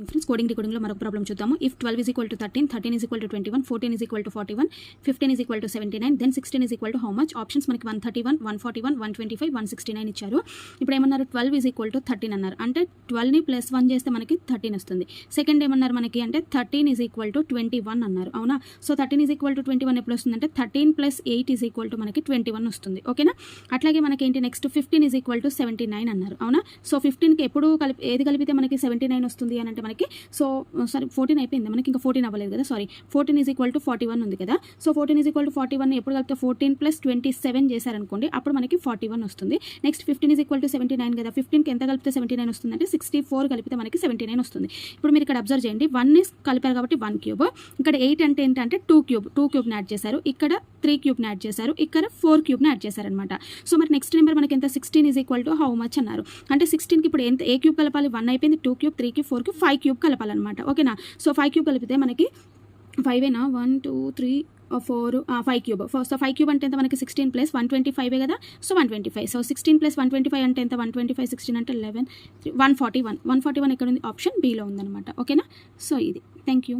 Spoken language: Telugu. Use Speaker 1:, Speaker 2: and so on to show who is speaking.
Speaker 1: మార్నింగ్ ఫ్రెండ్స్ కోడింగ్ రికార్డింగ్లో మరొక ప్రాబ్లం చూద్దాము if twelve is equal to thirteen thirteen is equal to twenty one fourteen is equal to forty one fifteen is equal to seventy nine then sixteen is equal to how much options మనకి one thirty one one forty one one twenty five one sixty nine ఇచ్చారు ఇప్పుడు ఏమన్నారు twelve is equal to thirteen అన్నారు అంటే ట్వెల్వ్ని ప్లస్ వన్ చేస్తే మనకి థర్టీన్ వస్తుంది సెకండ్ ఏమన్నారు మనకి అంటే thirteen is equal to twenty one అన్నారు అవునా so thirteen is equal to twenty one ఎప్పుడు వస్తుంది అంటే thirteen plus eight is equal to మనకి ట్వంటీ వన్ వస్తుంది ఓకేనా అట్లాగే మనకి ఏంటి next fifteen is equal to seventy nine అన్నారు అవునా సో ఫిఫ్టీన్కి ఎప్పుడు కలిపి ఏది కలిపితే మనకి సెవెంటీ నైన్ వస్తుంది అని అంటే మనకి. సో uh, సారీ ఫోర్టీన్ అయిపోయింది. మనకి ఇంకా ఫోర్టీన్ అవ్వలేదు కదా sorry fourteen is equal to forty one ఉంది కదా. So fourteen is equal to forty one ఎప్పుడు కలిపితే ఫోర్టీన్ ప్లస్ ట్వంటీ సెవెన్ చేశారనుకోండి అప్పుడు మనకి ఫార్టీ వన్ వస్తుంది. Next fifteen is equal to seventy nine కదా ఫిఫ్టీన్కి ఎంత కలిపితే సెవెంటీ నైన్ వస్తుంది అంటే సిక్స్టీ ఫోర్ కలిపితే మనకి సెవెంటీ నైన్ వస్తుంది. ఇప్పుడు మీరు ఇక్కడ అబ్జర్వ్ చేయండి. వన్ ఇస్ కలిపారు కాబట్టి వన్ క్యూబ్ ఇక్కడ ఎయిట్ అంటే ఏంటంటే టూ క్యూబ్ టూ క్యూబ్ని యాడ్ చేశారు. ఇక్కడ త్రీ క్యూబ్ని యాడ్ చేశారు. ఇక్కడ ఫోర్ క్యూబ్ని యాడ్ చేశారనమాట సో మరి నెక్స్ట్ నెంబర్ మనకి ఎంత? Sixteen is equal to how much అన్నారు. అంటే సిక్స్టీన్కి ఇప్పుడు ఎంత? ఏ క్యూబ్ కలపాలి? వన్ అయిపోయింది. Two cube three cube four cube five cube కలపాలన్నమాట. ఓకేనా? సో ఫైవ్ క్యూబ్ కలిపితే మనకి ఫైవ్ ఏనా? One two three four five cube first five cube అంటే ఎంత? మనకి sixteen plus one twenty five కదా? So one twenty five so sixteen plus one twenty five అంటే ఎంత? వన్ ట్వంటీ ఫైవ్ సిక్స్టీన్ అంటే eleven one forty one one forty one ఎక్కడ ఉంది ఆప్షన్ బీలో ఉందన్నమాట. ఓకేనా? సో ఇది. Thank you